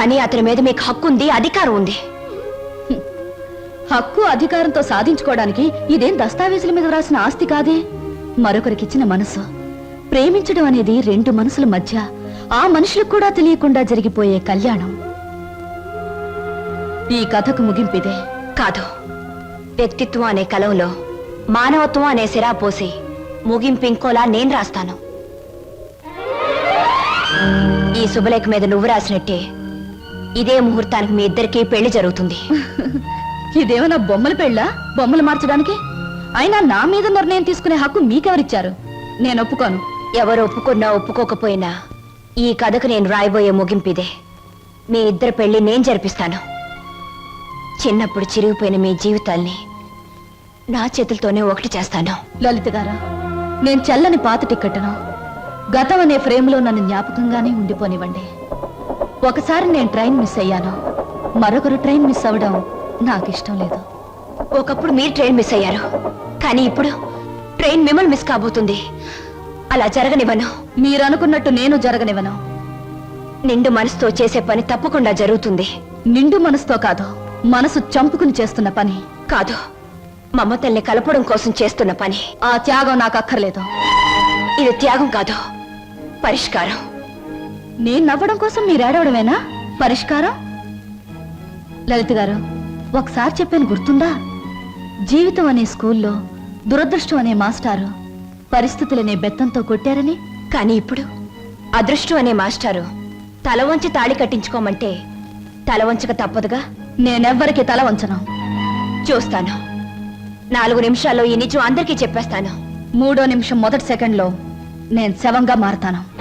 కానీ అతని మీద మీకు హక్కు ఉంది అధికారం ఉంది. హక్కు అధికారంతో సాధించుకోవడానికి ఇదేం దస్తావేజుల మీద రాసిన ఆస్తి కాదే? మరొకరికిచ్చిన మనసు. ప్రేమించడం అనేది రెండు మనసుల మధ్య ఆ మనుషులకు కూడా తెలియకుండా జరిగిపోయే కళ్యాణం. ఈ కథకు ముగింపిదే. కాదు. వ్యక్తిత్వం అనే కలంలో మానవత్వం అనే సిరా పోసి ముగింపు ఇంకోలా నేను రాస్తాను. ఈ శుభలేఖ మీద నువ్వు రాసినట్టే ఇదే ముహూర్తానికి మీ ఇద్దరికీ పెళ్ళి జరుగుతుంది. ఇదేమన్నా బొమ్మల పెళ్ళా? బొమ్మలు మార్చడానికి? అయినా నా మీద నిర్ణయం తీసుకునే హక్కు మీకెవరిచ్చారు? నేను ఒప్పుకోను. ఎవరు ఒప్పుకున్నా ఒప్పుకోకపోయినా ఈ కథకు నేను రాయబోయే ముగింపిదే. మీ ఇద్దరు పెళ్ళి నేను జరిపిస్తాను. చిన్నప్పుడు చిరిగిపోయిన మీ జీవితాల్ని నా చేతులతోనే ఒకటి చేస్తాను. లలిత గారా నేను చెల్లని పాత టిక్కెట్ను గతం అనే ఫ్రేమ్లో నన్ను జ్ఞాపకంగానే ఉండిపోనివ్వండి. ఒకసారి నేను ట్రైన్ మిస్ అయ్యాను. మరొకరు ట్రైన్ మిస్ అవ్వడం నాకు ఇష్టం లేదు. ఒకప్పుడు మీరు ట్రైన్ మిస్ అయ్యారు. కానీ ఇప్పుడు ట్రైన్ మిమ్మల్ని మిస్ కాబోతుంది. అలా జరగనివ్వను. మీరు అనుకున్నట్టు నేను జరగనివ్వను. నిండు మనసుతో చేసే పని తప్పకుండా జరుగుతుంది. నిండు మనసుతో కాదు మనసు చంపుకుని చేస్తున్న పని. కాదు మమతల్ని కలపడం కోసం చేస్తున్న పని. ఆ త్యాగం నాకు అక్కర్లేదు ఇది త్యాగం కాదు పరిష్కారం. నేను నవ్వడం కోసం మీరు ఏడవడమేనా? పరిష్కారం? లలిత గారు ఒకసారి చెప్పాను గుర్తుందా? జీవితం అనే స్కూల్లో దురదృష్టం అనే మాస్టారు పరిస్థితులనే బెత్తంతో కొట్టారని? కానీ ఇప్పుడు అదృష్టం అనే మాస్టారు తల వంచి తాళి కట్టించుకోమంటే తల వంచక తప్పదుగా? నేనెవ్వరికి తల వంచను. చూస్తాను. నాలుగు నిమిషాల్లో ఈ నిజం అందరికీ చెప్పేస్తాను. మూడో నిమిషం మొదటి సెకండ్లో నేను శవంగా మారతాను.